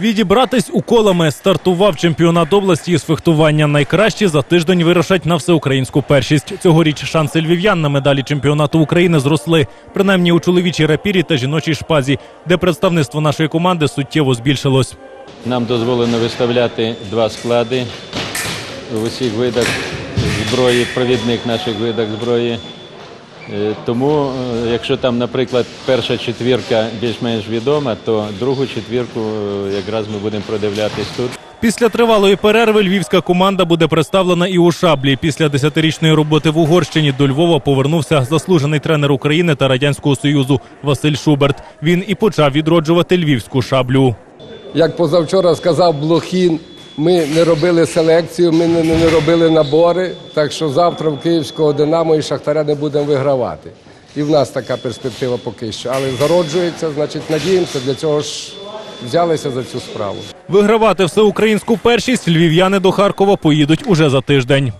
Відібратись у колами стартував чемпіонат області із фехтування. Найкращі за тиждень вирушать на всеукраїнську першість. Цьогоріч шанси львів'ян на медалі чемпіонату України зросли, принаймні у чоловічій рапірі та жіночій шпазі, де представництво нашої команди суттєво збільшилось. Нам дозволено виставляти два склади в усіх видах зброї, провідних наших видах зброї. Е, Тому, е, якщо там, наприклад, перша четвірка більш-менш відома, то другу четвірку е, якраз ми будемо продивлятись тут. Після тривалої перерви львівська команда буде представлена і у шаблі. Після десятирічної роботи в Угорщині до Львова повернувся заслужений тренер України та радянського союзу Василь Шуберт. Він і почав відроджувати львівську шаблю. Як позавчора сказав Блохін, ми не робили селекцію, ми не, не робили набори. Так що завтра в Київського Динамо і Шахтаря не будемо вигравати. І в нас така перспектива поки що. Але зароджується, значить, надіємося, для цього ж взялися за цю справу. Вигравати всеукраїнську першість львів'яни до Харкова поїдуть уже за тиждень.